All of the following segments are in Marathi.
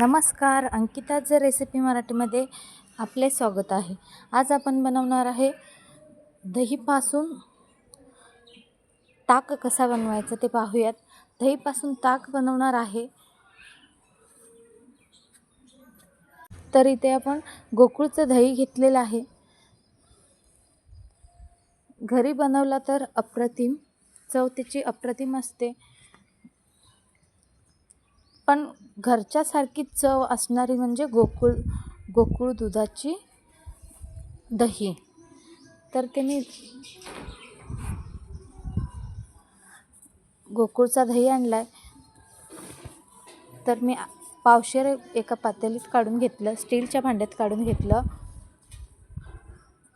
नमस्कार अंकिताचं रेसिपी मराठीमध्ये आपले स्वागत आहे. आज आपण बनवणार आहे दहीपासून ताक कसा बनवायचा ते पाहूयात. दहीपासून ताक बनवणार आहे. तर इथे आपण गोकुळचं दही घेतलेलं आहे. घरी बनवला तर अप्रतिम चव त्याची अप्रतिम असते. पण घरच्यासारखी चव असणारी म्हणजे गोकुळ गोकुळ दुधाची दही. तर ते मी गोकुळचा दही आणला आहे तर मी पावशेर एका पातेलीत काढून घेतलं स्टीलच्या भांड्यात काढून घेतलं.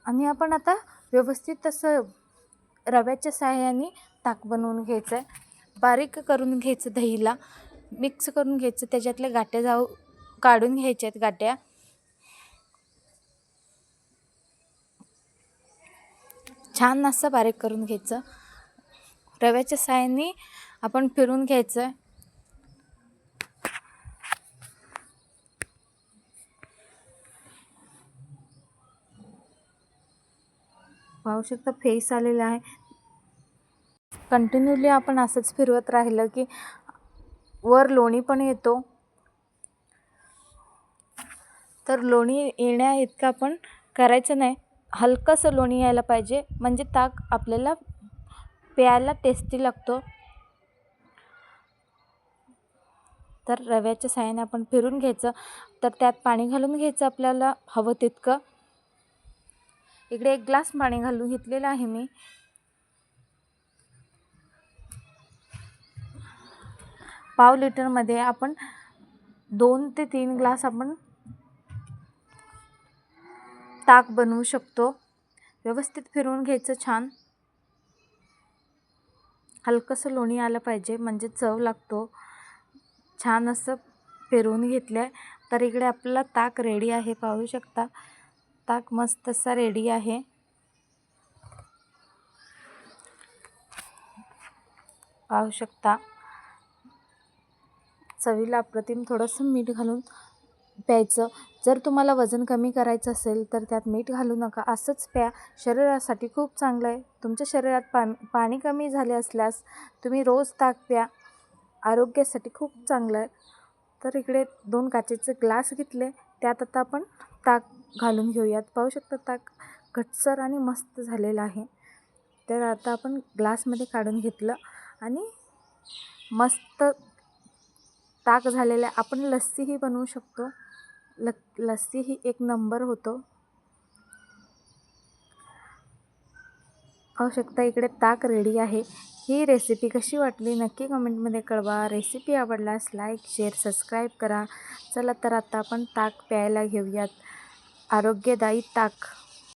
आणि आपण आता व्यवस्थित असं रव्याच्या सहाय्याने ताक बनवून घ्यायचं आहे बारीक करून घ्यायचं दहीला. मिक्स करून घ्यायचं. त्याच्यातल्या गाठ्या जाऊ काढून घ्यायच्या आहेत गाठ्या छान असं बारीक करून घ्यायचं. रव्याच्या साहाय्याने आपण फिरून घ्यायचं. पाहू शकता फेस आलेला आहे. कंटिन्युअली आपण असंच फिरवत राहिलं की वर लोणी पण येतो. तर लोणी येण्या इतकं आपण करायचं नाही. हलकंसं लोणी यायला पाहिजे. म्हणजे ताक आपल्याला प्यायला टेस्टी लागतो. तर रव्याच्या साह्याने आपण फिरून घ्यायचं. तर त्यात पाणी घालून घ्यायचं आपल्याला. हवं तितकं. इकडे एक ग्लास पाणी घालून घेतलेलं आहे मी. पाव लिटरमध्ये आपण दोन ते तीन ग्लास आपण ताक बनवू शकतो. व्यवस्थित फिरवून घ्यायचं छान. हलकंसं लोणी आलं पाहिजे म्हणजे चव लागतो. छान असं फिरवून घेतलं आहे तर इकडे आपला ताक रेडी आहे पाहू शकता. ताक मस्त असा रेडी आहे. पाहू शकता. चवीला अप्रतिम थोडंसं मीठ घालून प्यायचं. जर तुम्हाला वजन कमी करायचं असेल तर त्यात मीठ घालू नका. असंच प्या. शरीरासाठी खूप चांगलं आहे. तुमच्या शरीरात पाणी पाणी कमी झाले असल्यास तुम्ही रोज ताक प्या. आरोग्यासाठी खूप चांगलं आहे. तर इकडे दोन काचेचे ग्लास घेतले. त्यात आता आपण ताक घालून घेऊयात. पाहू शकता ताक घटसर आणि मस्त झालेलं आहे. तर आता आपण ग्लासमध्ये काढून घेतलं आणि मस्त ताक झालेलं आपण लस्सीही बनवू शकतो. ल लस्सी ही एक नंबर होतो. पाहू शकता इकडे ताक रेडी आहे. ही रेसिपी कशी वाटली? नक्की कमेंटमध्ये कळवा. रेसिपी आवडल्यास लाईक शेअर सबस्क्राईब करा. चला तर आता आपण ताक प्यायला घेऊयात. आरोग्यदायी ताक.